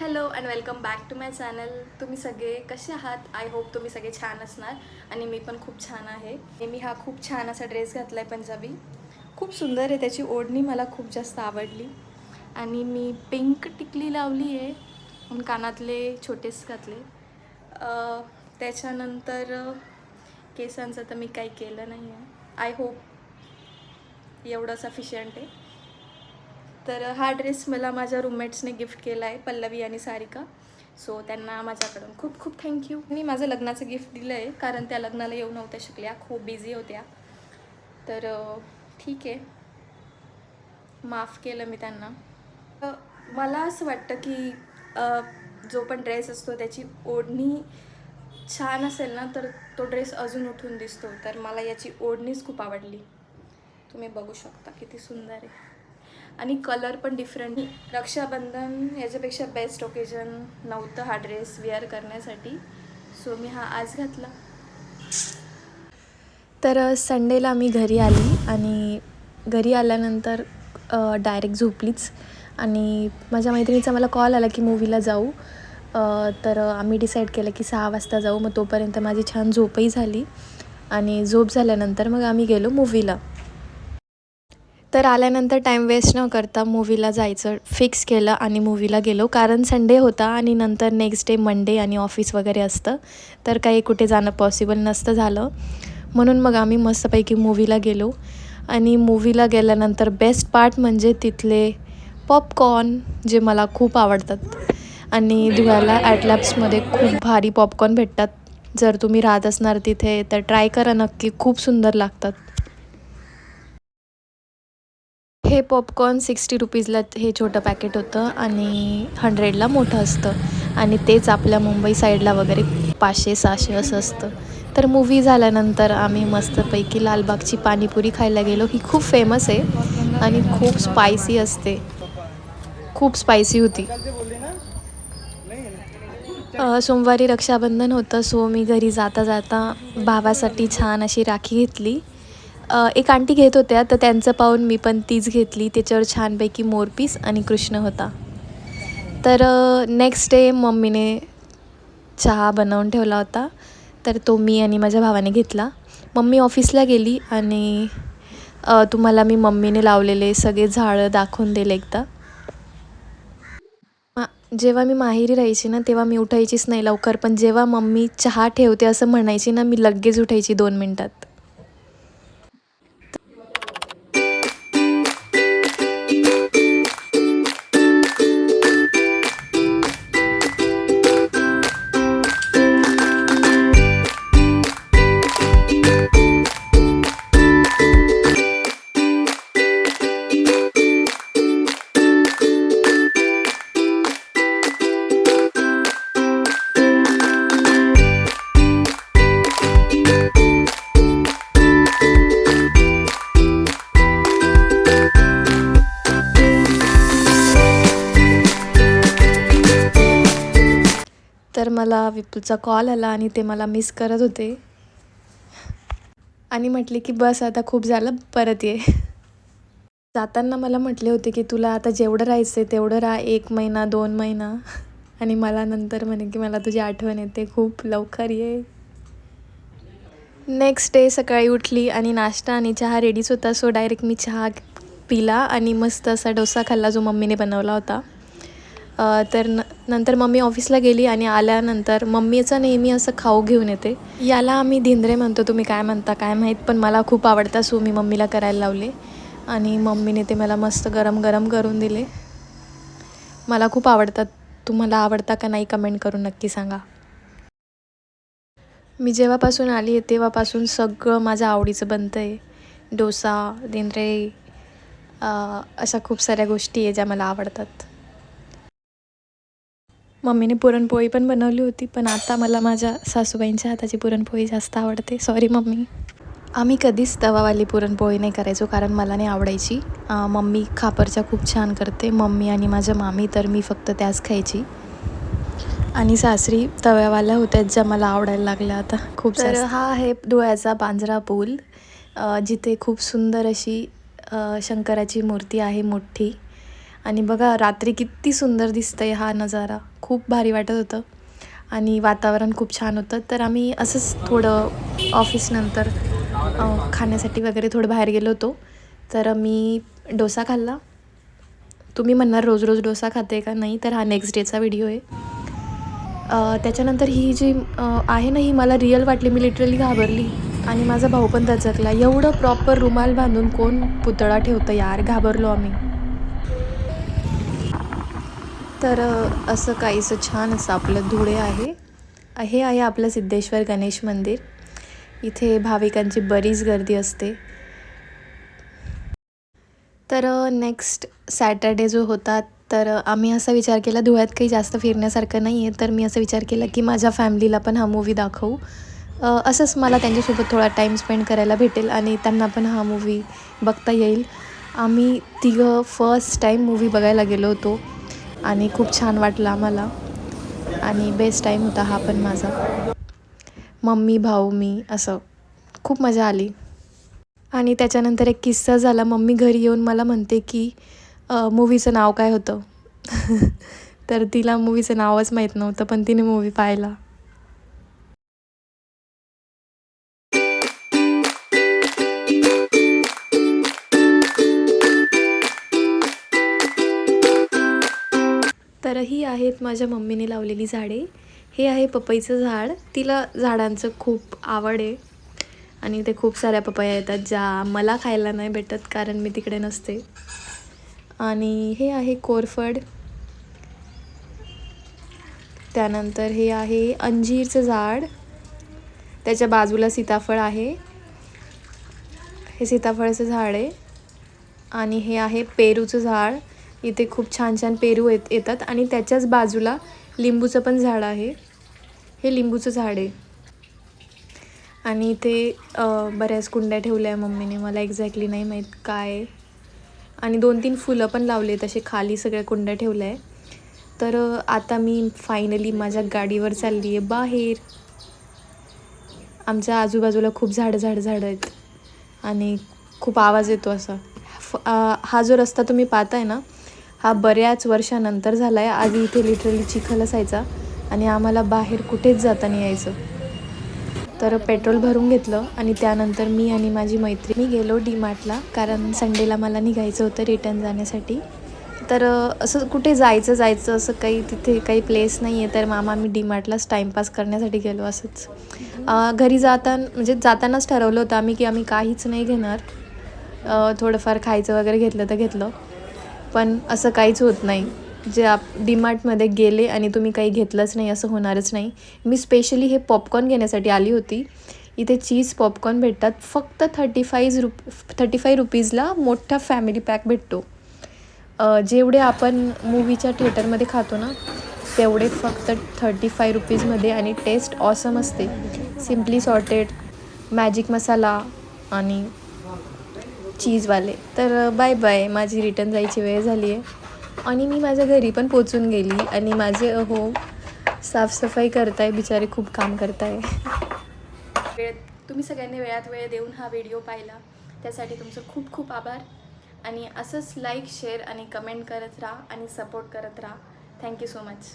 Hello and welcome back to my channel तुम्ही सगळे कसे आहात? आय होप तुम्ही सगळे छान असणार आणि मी पण खूप छान आहे. मी हा खूप छान असा ड्रेस घातला आहे पंजाबी. खूप सुंदर आहे त्याची ओढणी मला खूप जास्त आवडली. आणि मी पिंक टिकली लावली आहे आणि कानातले छोटेच घातले. त्याच्यानंतर केसांचं तर मी काही केलं नाही आहे आय होप एवढं सफिशियंट आहे. तर हा ड्रेस मला माझ्या रूममेट्सने गिफ्ट केला आहे पल्लवी आणि सारिका. सो त्यांना माझ्याकडून खूप खूप थँक्यू मी माझं लग्नाचं गिफ्ट दिलं आहे कारण त्या लग्नाला येऊ नव्हत्या शिकल्या. खूप बिझी होत्या. तर ठीक आहे. माफ केलं मी त्यांना. मला असं वाटतं की जो पण ड्रेस असतो त्याची ओढणी छान असेल ना तर तो ड्रेस अजून उठून दिसतो. तर मला याची ओढणीच खूप आवडली. तुम्ही बघू शकता किती सुंदर आहे. आणि कलर पण डिफरंट रक्षाबंधन याच्यापेक्षा बेस्ट ओकेजन नव्हतं हा ड्रेस वेअर करण्यासाठी. सो मी हा आज घातला. तर संडेला मी घरी आली आणि घरी आल्यानंतर डायरेक्ट झोपलीच. आणि माझ्या मैत्रिणीचा मला कॉल आला की मूवीला जाऊ. तर आम्ही डिसाईड केलं की सहा वाजता जाऊ. मग तोपर्यंत माझी छान झोपही झाली. आणि झोप झाल्यानंतर मग आम्ही गेलो मूवीला तर आल्यानंतर टाईम वेस्ट न करता मूवीला जायचं फिक्स केलं आणि मूवीला गेलो. कारण संडे होता आणि नंतर नेक्स्ट डे मंडे आणि ऑफिस वगैरे असतं. तर काही कुठे जाणं पॉसिबल नसतं झालं. म्हणून मग आम्ही मस्तपैकी मूवीला गेलो. आणि मूवीला गेल्यानंतर बेस्ट पार्ट म्हणजे तिथले पॉपकॉर्न जे मला खूप आवडतात. आणि धुळ्याला ॲटलॅप्समध्ये खूप भारी पॉपकॉर्न भेटतात. जर तुम्ही राहत असणार तिथे तर ट्राय करा. नक्की खूप सुंदर लागतात. हे पॉपकॉर्न सिक्स्टी रुपीजला हे छोटं पॅकेट होतं आणि हंड्रेडला मोठं असतं. आणि तेच आपल्या मुंबई साईडला वगैरे पाचशे सहाशे असं असतं. तर मूवी झाल्यानंतर आम्ही मस्तपैकी लालबागची पाणीपुरी खायला गेलो. ही खूप फेमस आहे आणि खूप स्पायसी असते. खूप स्पायसी होती. सोमवारी रक्षाबंधन होतं सो मी घरी जाता जाता भावासाठी छान अशी राखी घेतली. एक आंटी घेत होत्या तर त्यांचं पाहून मी पण तीच घेतली. त्याच्यावर छानपैकी मोरपीस आणि कृष्ण होता. तर नेक्स्ट डे मम्मीने चहा बनवून ठेवला होता. तर तो मी आणि माझ्या भावाने घेतला. मम्मी ऑफिसला गेली आणि तुम्हाला मी मम्मीने लावलेले सगळे झाडं दाखवून दिले एकदा. मा जेव्हा मी माहेरी राहायची ना तेव्हा मी उठायचीच नाही लवकर. पण जेव्हा मम्मी चहा ठेवते असं म्हणायची ना मी लगेच उठायची दोन मिनटात. मला विपुलचा कॉल आला आणि ते मला मिस करत होते. आणि म्हटले की बस आता खूप झालं परत ये. जाताना मला म्हटले होते की तुला आता जेवढं राहायचं आहे तेवढं राहा एक महिना दोन महिना. आणि मला नंतर म्हणे की मला तुझी आठवण येते खूप लवकर ये. नेक्स्ट डे सकाळी उठली आणि नाश्ता आणि चहा रेडीच होता. सो डायरेक्ट मी चहा पिला आणि मस्त असा डोसा खाल्ला जो मम्मीने बनवला होता. तर न नंतर मम्मी ऑफिसला गेली आणि आल्यानंतर मम्मीचं नेहमी असं खाऊ घेऊन येते. याला आम्ही धिंद्रे म्हणतो तुम्ही काय म्हणता काय माहीत पण मला खूप आवडता सो मी मम्मीला करायला लावले. आणि मम्मीने ते मला मस्त गरम गरम करून दिले. मला खूप आवडतात तुम्हाला आवडता का नाही कमेंट करून नक्की सांगा. मी जेव्हापासून आली आहे तेव्हापासून सगळं माझ्या आवडीचं बनतं आहे डोसा धिंद्रे अशा खूप साऱ्या गोष्टी आहे ज्या मला आवडतात. मम्मीने पुरणपोळी पण बनवली होती पण आता मला माझ्या सासूबाईंच्या हाताची पुरणपोळी जास्त आवडते. Sorry mummy. आम्ही कधीच तवावाली पुरणपोळी नाही करायचो कारण मला नाही आवडायची. मम्मी खापरच्या खूप छान करते. मम्मी आणि माझ्या मामी तर मी फक्त त्याच खायची. आणि सासरी तव्यावाल्या होत्या ज्या मला आवडायला लागल्या आता. खूप तर हा आहे धुळ्याचा पांजरा पूल. जिथे खूप सुंदर अशी शंकराची मूर्ती आहे मोठी. आणि बघा रात्री किती सुंदर दिसतंय हा नजारा. खूप भारी वाटत होतं. आणि वातावरण खूप छान होतं. तर आम्ही असंच थोडं ऑफिसनंतर खाण्यासाठी वगैरे थोडं बाहेर गेलो होतो. तर मी डोसा खाल्ला. तुम्ही म्हणणार रोज रोज डोसा खाते का नाही तर हा नेक्स्ट डेचा व्हिडिओ आहे. त्याच्यानंतर ही जी आहे ना ही मला रिअल वाटली. मी लिटरली घाबरली. आणि माझा भाऊ पण दचकला. एवढं प्रॉपर रुमाल बांधून कोण पुतळा ठेवतं यार घाबरलो आम्ही. तर असं काहीसं छान असं आपलं धुळे आहे. हे आहे आपलं सिद्धेश्वर गणेश मंदिर. इथे भाविकांची बरीच गर्दी असते. तर नेक्स्ट सॅटर्डे जो होता तर आम्ही असा विचार केला धुळ्यात काही जास्त फिरण्यासारखं नाही आहे तर मी असा विचार केला की माझ्या फॅमिलीला पण हा मूवी दाखवू. असंच मला त्यांच्यासोबत थोडा टाईम स्पेंड करायला भेटेल आणि त्यांना पण हा मूवी बघता येईल. आम्ही तिघं फर्स्ट टाईम मूवी बघायला गेलो होतो. आणि खूप छान वाटलं आम्हाला. आणि बेस्ट टाईम होता हा पण माझा. मम्मी भाऊ मी असं खूप मजा आली. आणि त्याच्यानंतर एक किस्सा झाला. मम्मी घरी येऊन मला म्हणते की मूवीचं नाव काय होतं? तर तिला मूवीचं नावच माहीत नव्हतं पण तिने मूवी पाहिला. तर ही आहेत माझ्या मम्मीने लावलेली झाडे. हे आहे पपईचं झाड. तिला झाडांचं खूप आवड आहे. आणि ते खूप साऱ्या पपया येतात ज्या मला खायला नाही भेटत कारण मी तिकडे नसते. आणि हे आहे कोरफड. त्यानंतर हे आहे अंजीरचं झाड. त्याच्या बाजूला सीताफळ आहे. हे सीताफळाचं झाड आहे. आणि हे आहे पेरूचं झाड. इथे खूप छान छान पेरू येत येतात आणि त्याच्याच बाजूला लिंबूचं पण झाड आहे. हे लिंबूचं झाड आहे. आणि इथे बऱ्याच कुंड्या ठेवल्या आहे मम्मीने. मला एक्झॅक्टली नाही माहीत काय आणि दोन तीन फुलं पण लावले तसे खाली सगळ्या कुंड्या ठेवल्या आहे. तर आता मी फायनली माझ्या गाडीवर चालली आहे बाहेर. आमच्या आजूबाजूला खूप झाडं झाडं झाडं आहेत. आणि खूप आवाज येतो असा. फ हा जो रस्ता तुम्ही पाहताय ना हा बऱ्याच वर्षानंतर झाला आहे आधी इथे लिटरली चिखल असायचा आणि आम्हाला बाहेर कुठेच जाताना यायचं. तर पेट्रोल भरून घेतलं आणि त्यानंतर मी आणि माझी मैत्रिणी गेलो डी मार्टला कारण संडेला मला निघायचं होतं रिटर्न जाण्यासाठी. तर असं कुठे जायचं जायचं असं काही तिथे काही प्लेस नाही आहे तर मामा मी डी मार्टलाच टाईमपास करण्यासाठी गेलो असंच. घरी जाताना म्हणजे जातानाच ठरवलं होतं आम्ही की आम्ही काहीच नाही घेणार. थोडंफार खायचं वगैरे घेतलं तर घेतलं. पण असं काहीच होत नाही. जे आप डीमार्टमध्ये गेले आणि तुम्ही काही घेतलंच नाही असं होणारच नाही. मी स्पेशली हे पॉपकॉर्न घेण्यासाठी आली होती. इथे चीज पॉपकॉर्न भेटतात. फक्त थर्टी फाईज रुप थर्टी फाय रुपीजला मोठा फॅमिली पॅक भेटतो. जेवढे आपण मूवीच्या थिएटरमध्ये खातो ना तेवढे फक्त थर्टी फाय रुपीजमध्ये आणि टेस्ट ऑसम असते. सिम्पली सॉर्टेड मॅजिक मसाला आणि चीजवाले. तर बाय बाय माझी रिटर्न जायची वेळ झाली आहे आणि मी माझ्या घरी पण पोचून गेली. आणि माझे हो साफसफाई करताय बिचारे खूप काम करताय. वेळ तुम्ही सगळ्यांनी वेळात वेळ देऊन हा व्हिडिओ पाहिला. त्यासाठी तुमचं खूप खूप आभार. आणि असंच लाईक शेअर आणि कमेंट करत राहा आणि सपोर्ट करत राहा. Thank you so much